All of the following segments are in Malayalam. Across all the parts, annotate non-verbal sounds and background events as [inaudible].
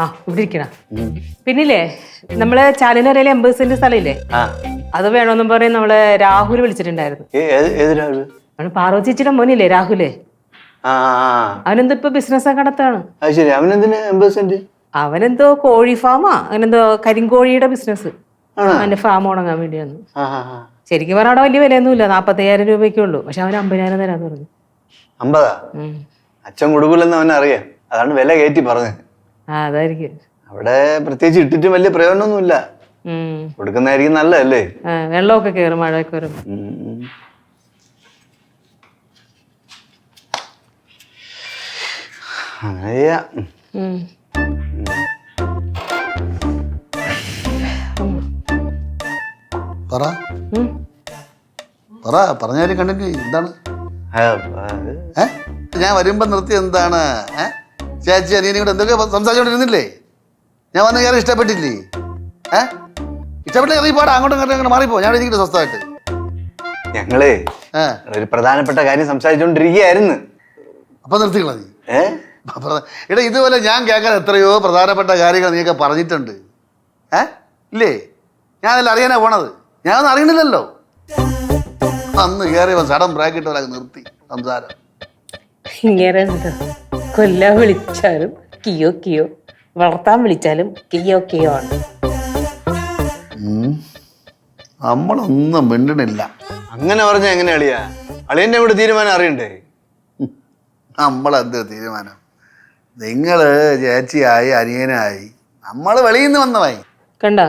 ആ ഇവിടെ ഇരിക്കണ. പിന്നില്ലേ നമ്മളെ ചാലിനരയിലെ എൺപത് സെന്റ് സ്ഥലമില്ലേ? അത് വേണമെന്നും പറയും നമ്മളെ രാഹുൽ വിളിച്ചിട്ടുണ്ടായിരുന്നു. ഏ- ചേച്ചിയുടെ മോനില്ലേ രാഹുലേ. അവനെന്തോ ഇപ്പൊ ബിസിനസ് കടത്താണ്? അവനെന്തോ കോഴി ഫാമാ അങ്ങനെന്തോ കരിങ്കോഴിയുടെ ബിസിനസ്? അവന്റെ ഫാം ഉണങ്ങാൻ വേണ്ടിയാണ്. ശരിക്കും പറഞ്ഞാൽ അവിടെ വലിയ വിലയൊന്നുമില്ല. നാപ്പത്തയ്യായിരം രൂപയ്ക്കേ ഉള്ളൂ. പക്ഷെ അവൻ അമ്പതിനായിരം തരാന്ന് പറഞ്ഞു. അമ്പതാ. അച്ഛൻ കൊടുക്കൂലെന്ന് അവൻ അറിയാം. അതാണ് വില കയറ്റി പറഞ്ഞത്. ആ അതായിരിക്കും. അവിടെ പ്രത്യേകിച്ച് ഇട്ടിട്ട് വലിയ പ്രയോജനമൊന്നുമില്ല. കൊടുക്കുന്നതായിരിക്കും നല്ലതല്ലേ? ആ, വെള്ളമൊക്കെ കയറും മഴയൊക്കെ വരും. അങ്ങനെ ചെയ്യാം. പറ. പറഞ്ഞാലും കണ്ടിട്ട് എന്താണ് ഞാൻ വരുമ്പോ നിർത്തി എന്താണ്? ചേച്ചി അനിയനും കൂടെ എന്തൊക്കെ സംസാരിച്ചോണ്ടിരുന്നില്ലേ? ഞാൻ വന്ന കയറി ഇഷ്ടപ്പെട്ടില്ലേ? ഏ? ഇഷ്ടപ്പെട്ടില്ല ഇറങ്ങി പാടാ അങ്ങോട്ടും ഇങ്ങോട്ടും മാറിപ്പോ. ഞാൻ ഇരിക്കട്ടെ സ്വസ്ഥമായിട്ട്. ഞങ്ങൾ ഒരു പ്രധാനപ്പെട്ട കാര്യം സംസാരിച്ചോണ്ടിരിക്കുകയായിരുന്നു. അപ്പൊ നിർത്തിക്കളാ നീ? ഏടാ എടാ ഇതുപോലെ ഞാൻ കേൾക്കാൻ എത്രയോ പ്രധാനപ്പെട്ട കാര്യങ്ങൾ നീയൊക്കെ പറഞ്ഞിട്ടുണ്ട്. ഏ? ഇല്ലേ? ഞാനല്ല അറിയാനാ പോണത്? ഞാനൊന്നും അറിയണില്ലല്ലോ അന്ന് കയറി സടം ബ്രാക്കറ്റ് വരെ അങ്ങ് നിർത്തി സംസാരം. ഇങ്ങനെ. കൊല്ലാൻ വിളിച്ചാലും കിയോ കിയോ? വളർത്താൻ വിളിച്ചാലും കിയോ കിയോ ആണ്. നമ്മളൊന്നും മിണ്ടണില്ല. അങ്ങനെ പറഞ്ഞ എങ്ങനെ അളിയ? അളിയന്റെ കൂടെ തീരുമാനം അറിയണ്ടേ? നമ്മളെന്ത് തീരുമാനം? നിങ്ങൾ ചേച്ചിയായി അനിയനായി. നമ്മൾ വെളിയിൽ നിന്ന് വന്നവായി കണ്ട?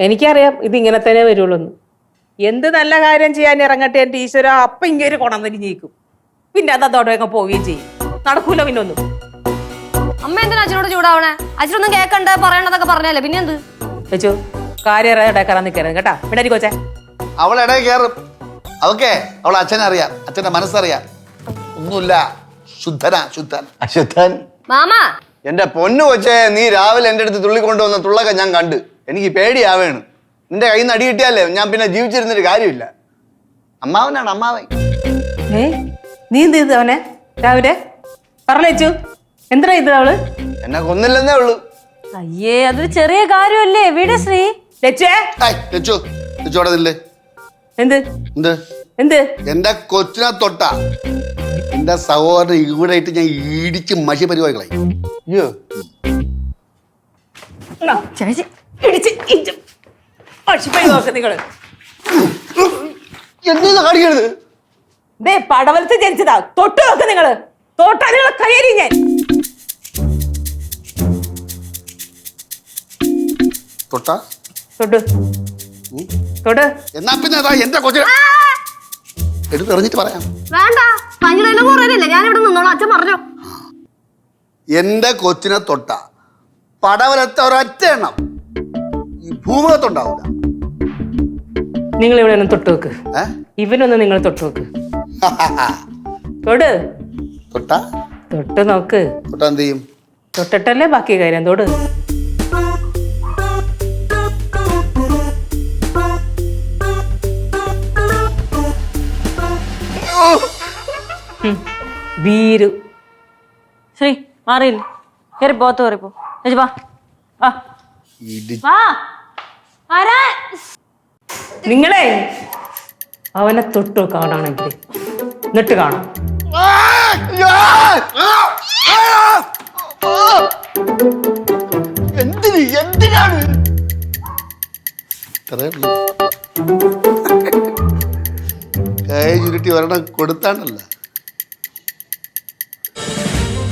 എനിക്കറിയാം ഇത് ഇങ്ങനെ തന്നെ വരുള്ളൂ. എന്ത് നല്ല കാര്യം ചെയ്യാൻ ഇറങ്ങട്ടെ എന്റെ ഈശ്വര? അപ്പം ഇങ്ങനെ കൊണന്നിരിഞ്ഞേക്കും. പിന്നെ അത് അതോടെ അങ്ങ് പോവുകയും ചെയ്യും. നടക്കൂല പിന്നെ ഒന്നും അമ്മ എന്തിനാ അച്ഛനോട് ചൂടാവണേ? അച്ഛനൊന്നും കേൾക്കണ്ട പറയണതൊക്കെ പറഞ്ഞല്ലേ? പിന്നെ എന്ത്? വെച്ചു കാര്യം ഇടയ്ക്കറാൻ നിൽക്കരുത് കേട്ടാ. ഇവിടെ കൊച്ചേ. അവൾ ഇടയിൽ കയറും. അതൊക്കെ അവൾ അച്ഛനെ അറിയാം അച്ഛന്റെ മനസ്സറിയാം. ഒന്നുമില്ല. ശുദ്ധനാ ശുദ്ധൻ. അശുദ്ധൻ മാമ. എന്റെ പൊന്നു കൊച്ചേ നീ രാവിലെ എന്റെ അടുത്ത് തുള്ളിക്കൊണ്ടുവന്ന തുള്ളൊക്കെ ഞാൻ കണ്ട്. എനിക്ക് പേടിയാവേണ്. നിന്റെ കയ്യിൽ നിന്ന് അടി കിട്ടിയാലേ ഞാൻ പിന്നെ ജീവിച്ചിരുന്നൊരു കാര്യമില്ല. അമ്മാവനാണ് അമ്മാവൻ. ഏ നീ എന്ത് ചെയ്തു അവനെ? രാവിലെ? പറഞ്ഞേച്ചു എന്തിനാ ഇത് അവൾ? എന്നെ കൊന്നില്ലെന്നേ ഉള്ളൂ. അയ്യേ അതൊരു ചെറിയ കാര്യമല്ലേ? വീട് ശ്രീ. ലച്ചുവേ ഏയ്, ലച്ചു ലച്ചോടെ നില്ലേ. എന്ത്? എന്ത്? എന്ത്? എന്റെ കൊച്ചിനെ തൊട്ട. എന്റെ സഹോദരൻ ഇവിടെ ഇട്ട് ഞാൻ ഇടിച്ച് മഷി പരിപാടികളായി. അയ്യോ. ചേച്ചി ഇടിച്ച്. ഇടിച്ച് അടിച്ചുപോയി നോക്ക് നിങ്ങൾ. എന്താ കാണിക്കരുത്? ദേ പടവലത്ത് ജനിച്ചതാ. തൊട്ട് നോക്ക് നിങ്ങൾ. തൊട്ടാ നിങ്ങളെ കയറി ഞാൻ. തൊട്ട? തൊട്ട്. തൊട്ട്. എന്നാ പിന്നെ അതാ എന്റെ കൊച്ചിനെ എടുത്തെറിഞ്ഞിട്ട് പറയാം. വേണ്ട. പഞ്ഞിലെല്ലാം കുറയല്ലേ ഞാൻ ഇവിടെ നിന്നോളാം. അച്ഛൻ പറഞ്ഞു. എന്റെ കൊച്ചിനെ തൊട്ട. പടവലത്തെ ഒരൊറ്റ എണ്ണം. ഈ ഭൂമുഖത്തുണ്ടാവൂല. നിങ്ങൾ ഇവിടെ ഒന്ന് തൊട്ട് വെക്ക് ഇവനൊന്ന് നിങ്ങൾ തൊട്ട് വെക്ക് [laughs] തൊട്. തൊട്ട? തൊട്ട് നോക്ക്. തൊട്ട എന്ത് ചെയ്യും? തൊട്ടിട്ടല്ലേ ബാക്കി കാര്യം? തൊട്. വീരു ശ്രീ മാറിയില്ല? കയറി പോത്ത് കയറിപ്പോ വാ. ആ ഇടി. വാ. നിങ്ങളെ അവനെ തൊട്ടു കാണാണെങ്കിൽ എന്നിട്ട് കാണാം. എന്തിന്? എന്തിനാണ്? ഇത്രേ ഉള്ളൂ. കൈ ചുരുട്ടി ഒരെണ്ണം കൊടുത്താണല്ല.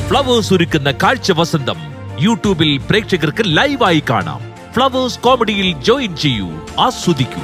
ഫ്ലവേഴ്സ് ഒരുക്കുന്ന കാഴ്ച വസന്തം യൂട്യൂബിൽ പ്രേക്ഷകർക്ക് ലൈവായി കാണാം. ഫ്ലവേഴ്സ് കോമഡിയിൽ ജോയിൻ ചെയ്യൂ ആസ്വദിക്കൂ.